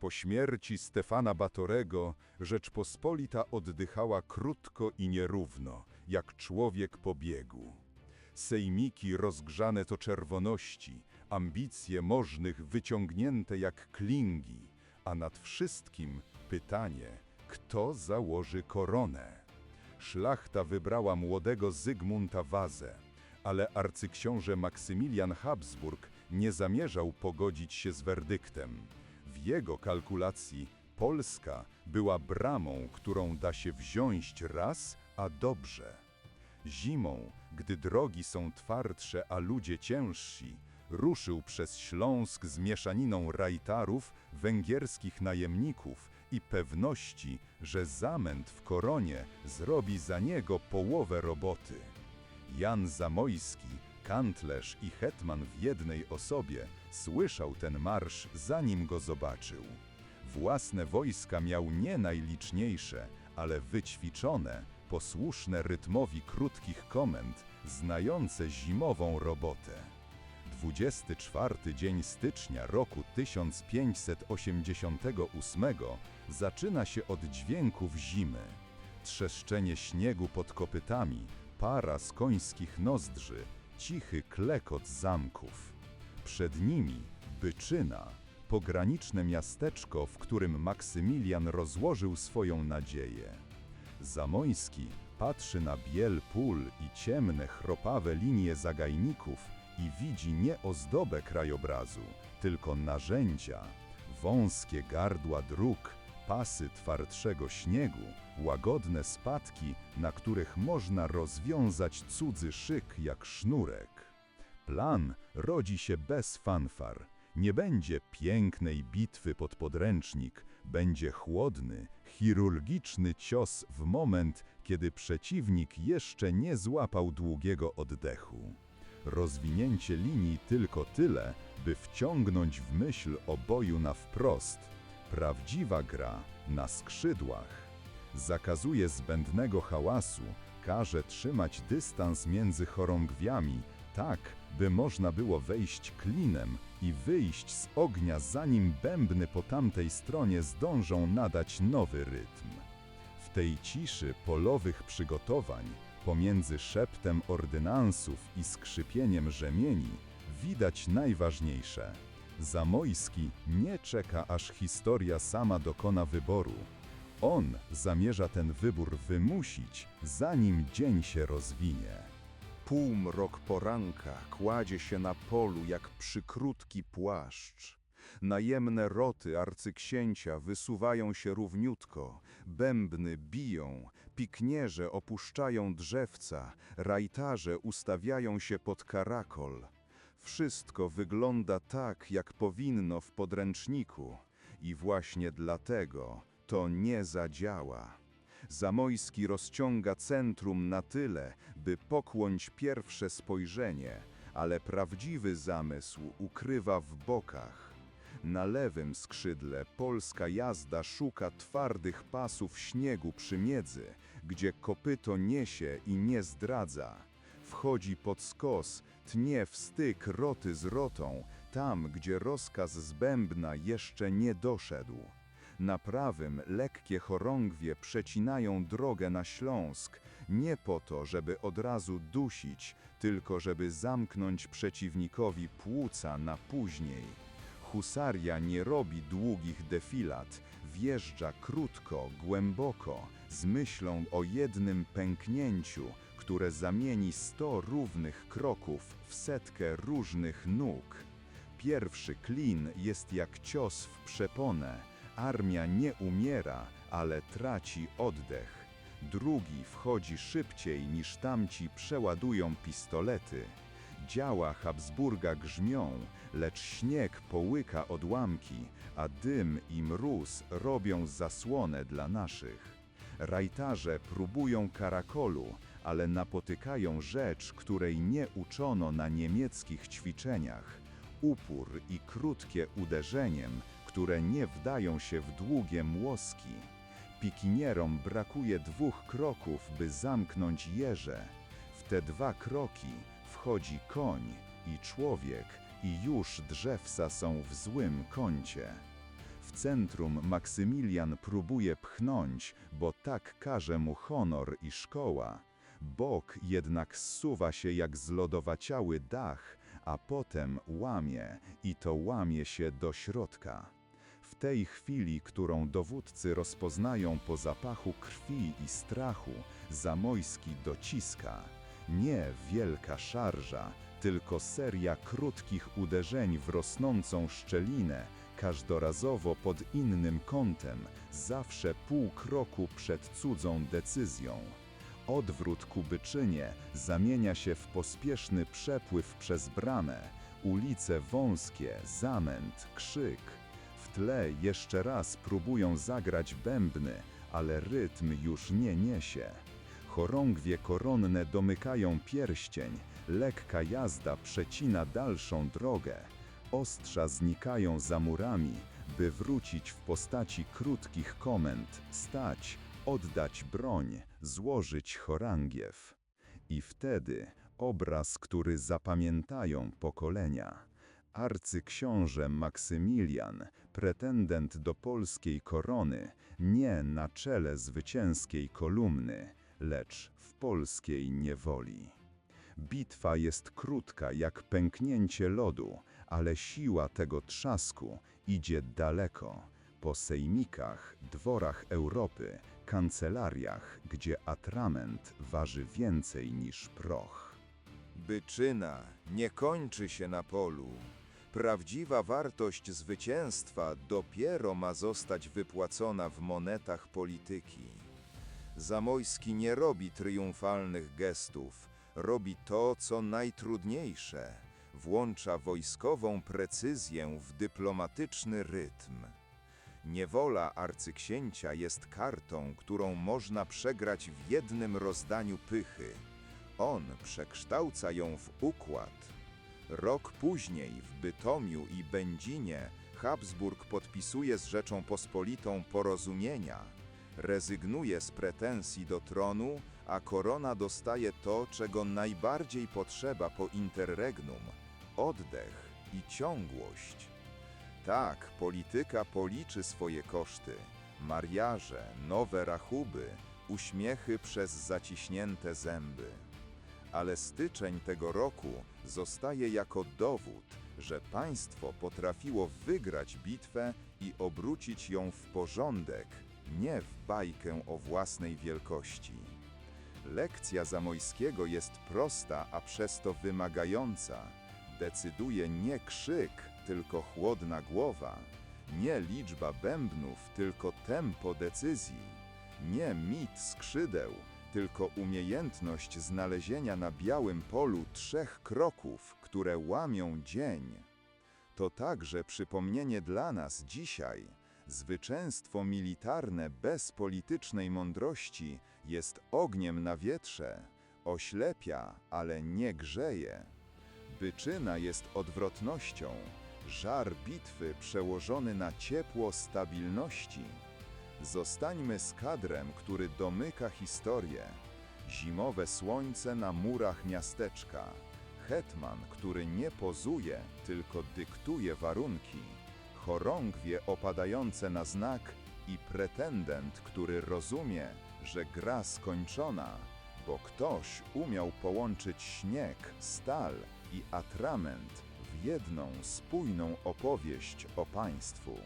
Po śmierci Stefana Batorego Rzeczpospolita oddychała krótko i nierówno, jak człowiek po biegu. Sejmiki rozgrzane to czerwoności, ambicje możnych wyciągnięte jak klingi, a nad wszystkim pytanie, kto założy koronę. Szlachta wybrała młodego Zygmunta Wazę, ale arcyksiąże Maksymilian Habsburg nie zamierzał pogodzić się z werdyktem. W jego kalkulacji Polska była bramą, którą da się wziąć raz, a dobrze. Zimą, gdy drogi są twardsze, a ludzie ciężsi, ruszył przez Śląsk z mieszaniną rajtarów, węgierskich najemników i pewności, że zamęt w koronie zrobi za niego połowę roboty. Jan Zamojski, kantlerz i hetman w jednej osobie, słyszał ten marsz, zanim go zobaczył. Własne wojska miał nie najliczniejsze, ale wyćwiczone, posłuszne rytmowi krótkich komend, znające zimową robotę. 24 dzień stycznia roku 1588 zaczyna się od dźwięków zimy. Trzeszczenie śniegu pod kopytami, para z końskich nozdrzy, cichy klekot zamków. Przed nimi Byczyna, pograniczne miasteczko, w którym Maksymilian rozłożył swoją nadzieję. Zamoyski patrzy na biel pól i ciemne, chropawe linie zagajników i widzi nie ozdobę krajobrazu, tylko narzędzia, wąskie gardła dróg, pasy twardszego śniegu, łagodne spadki, na których można rozwiązać cudzy szyk jak sznurek. Plan rodzi się bez fanfar. Nie będzie pięknej bitwy pod podręcznik, będzie chłodny, chirurgiczny cios w moment, kiedy przeciwnik jeszcze nie złapał długiego oddechu. Rozwinięcie linii tylko tyle, by wciągnąć w myśl o boju na wprost. Prawdziwa gra na skrzydłach. Zakazuje zbędnego hałasu, każe trzymać dystans między chorągwiami, tak, by można było wejść klinem i wyjść z ognia, zanim bębny po tamtej stronie zdążą nadać nowy rytm. W tej ciszy polowych przygotowań, pomiędzy szeptem ordynansów i skrzypieniem rzemieni, widać najważniejsze. Zamojski nie czeka, aż historia sama dokona wyboru. On zamierza ten wybór wymusić, zanim dzień się rozwinie. Półmrok poranka kładzie się na polu jak przykrótki płaszcz. Najemne roty arcyksięcia wysuwają się równiutko, bębny biją, piknierze opuszczają drzewca, rajtarze ustawiają się pod karakol. Wszystko wygląda tak, jak powinno w podręczniku i właśnie dlatego to nie zadziała. Zamojski rozciąga centrum na tyle, by pokłąć pierwsze spojrzenie, ale prawdziwy zamysł ukrywa w bokach. Na lewym skrzydle polska jazda szuka twardych pasów śniegu przy miedzy, gdzie kopyto niesie i nie zdradza. Wchodzi pod skos, tnie w styk roty z rotą, tam gdzie rozkaz z bębna jeszcze nie doszedł. Na prawym lekkie chorągwie przecinają drogę na Śląsk, nie po to, żeby od razu dusić, tylko żeby zamknąć przeciwnikowi płuca na później. Husaria nie robi długich defilat, wjeżdża krótko, głęboko, z myślą o jednym pęknięciu, które zamieni sto równych kroków w setkę różnych nóg. Pierwszy klin jest jak cios w przeponę. Armia nie umiera, ale traci oddech. Drugi wchodzi szybciej niż tamci przeładują pistolety. Działa Habsburga grzmią, lecz śnieg połyka odłamki, a dym i mróz robią zasłonę dla naszych. Rajtarze próbują karakolu, ale napotykają rzecz, której nie uczono na niemieckich ćwiczeniach. Upór i krótkie uderzeniem, które nie wdają się w długie młoski. Pikinierom brakuje dwóch kroków, by zamknąć jeże. W te dwa kroki wchodzi koń i człowiek i już drzewca są w złym kącie. W centrum Maksymilian próbuje pchnąć, bo tak każe mu honor i szkoła. Bok jednak zsuwa się jak zlodowaciały dach, a potem łamie i to łamie się do środka. W tej chwili, którą dowódcy rozpoznają po zapachu krwi i strachu, Zamojski dociska. Nie wielka szarża, tylko seria krótkich uderzeń w rosnącą szczelinę, każdorazowo pod innym kątem, zawsze pół kroku przed cudzą decyzją. Odwrót ku Byczynie zamienia się w pospieszny przepływ przez bramę, ulice wąskie, zamęt, krzyk. W tle jeszcze raz próbują zagrać bębny, ale rytm już nie niesie. Chorągwie koronne domykają pierścień, lekka jazda przecina dalszą drogę. Ostrza znikają za murami, by wrócić w postaci krótkich komend, stać, oddać broń, złożyć chorągiew. I wtedy obraz, który zapamiętają pokolenia. Arcyksiąże Maksymilian, pretendent do polskiej korony, nie na czele zwycięskiej kolumny, lecz w polskiej niewoli. Bitwa jest krótka jak pęknięcie lodu, ale siła tego trzasku idzie daleko. Po sejmikach, dworach Europy, kancelariach, gdzie atrament waży więcej niż proch. Byczyna nie kończy się na polu. Prawdziwa wartość zwycięstwa dopiero ma zostać wypłacona w monetach polityki. Zamojski nie robi triumfalnych gestów, robi to, co najtrudniejsze. Włącza wojskową precyzję w dyplomatyczny rytm. Niewola arcyksięcia jest kartą, którą można przegrać w jednym rozdaniu pychy. On przekształca ją w układ. Rok później w Bytomiu i Będzinie Habsburg podpisuje z Rzeczą Pospolitą porozumienia. Rezygnuje z pretensji do tronu, a korona dostaje to, czego najbardziej potrzeba po interregnum oddech i ciągłość. Tak, polityka policzy swoje koszty. Mariaże, nowe rachuby, uśmiechy przez zaciśnięte zęby. Ale styczeń tego roku zostaje jako dowód, że państwo potrafiło wygrać bitwę i obrócić ją w porządek, nie w bajkę o własnej wielkości. Lekcja Zamojskiego jest prosta, a przez to wymagająca. Decyduje nie krzyk, tylko chłodna głowa, nie liczba bębnów, tylko tempo decyzji, nie mit skrzydeł, tylko umiejętność znalezienia na białym polu trzech kroków, które łamią dzień. To także przypomnienie dla nas dzisiaj. Zwycięstwo militarne bez politycznej mądrości jest ogniem na wietrze, oślepia, ale nie grzeje. Byczyna jest odwrotnością, żar bitwy przełożony na ciepło stabilności. Zostańmy z kadrem, który domyka historię. Zimowe słońce na murach miasteczka. Hetman, który nie pozuje, tylko dyktuje warunki. Chorągwie opadające na znak i pretendent, który rozumie, że gra skończona, bo ktoś umiał połączyć śnieg, stal i atrament w jedną spójną opowieść o państwu.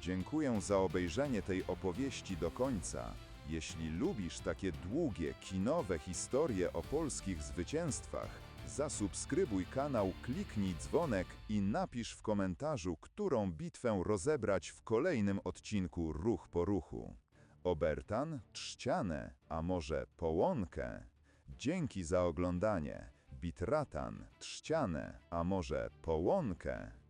Dziękuję za obejrzenie tej opowieści do końca. Jeśli lubisz takie długie, kinowe historie o polskich zwycięstwach, zasubskrybuj kanał, kliknij dzwonek i napisz w komentarzu, którą bitwę rozebrać w kolejnym odcinku Ruch po Ruchu. Obertan, trzciane, a może połąkę? Dzięki za oglądanie. Bitratan, trzciane, a może połąkę?